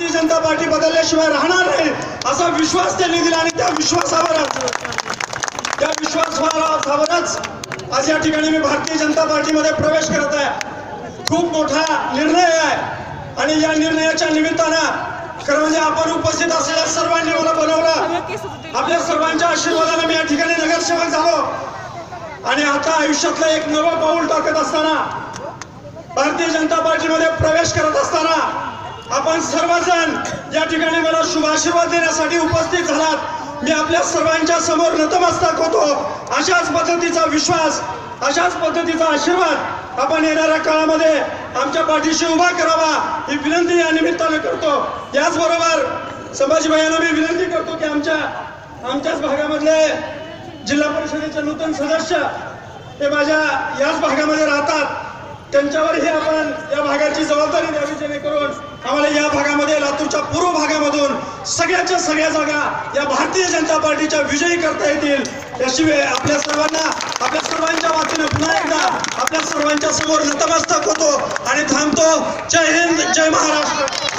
Bharatiya Janata party बदलल्याशिवाय राहणार नाही असा विश्वास त्यांनी दिला आणि त्या विश्वासावर त्या विश्वासावरच आज या ठिकाणी मी भारतीय जनता पार्टीमध्ये प्रवेश करत आहे. खूप मोठा निर्णय आहे. आणि या निर्णयाच्या निमित्तानं खरं म्हणजे आपण उपस्थित असलेल्या सर्वांनी मला बोलवलं. आपल्या सर्वांच्या आशीर्वादाने मी या ठिकाणी नगरसेवक झालो. आणि आता आयुष्यातलं एक नवं पाऊल टाकत असताना भारतीय जनता पार्टीमध्ये प्रवेश करत असताना आपण सर्वजण या ठिकाणी मला शुभ आशीर्वाद देण्यासाठी उपस्थित झालात. मी आपल्या सर्वांच्या समोर नतमस्तक होतो. अशाच पद्धतीचा विश्वास अशाच पद्धतीचा आशीर्वाद आपण येणाऱ्या काळामध्ये आमच्या पाठीशी उभा करावा ही विनंती या निमित्तानं करतो. याचबरोबर संभाजीभाईंना मी विनंती करतो की आमच्या आमच्याच भागामधले जिल्हा परिषदेचे नूतन सदस्य हे माझ्या याच भागामध्ये राहतात. त्यांच्यावरही आपण या भागाची जबाबदारी पूर्व भागामधून सगळ्याच्या सगळ्या जागा या भारतीय जनता पार्टीच्या विजयी करता येतील. याशिवाय आपल्या सर्वांना आपल्या सर्वांच्या वतीनं पुन्हा एकदा आपल्या सर्वांच्या समोर नतमस्तक होतो आणि थांबतो. जय हिंद जय महाराष्ट्र.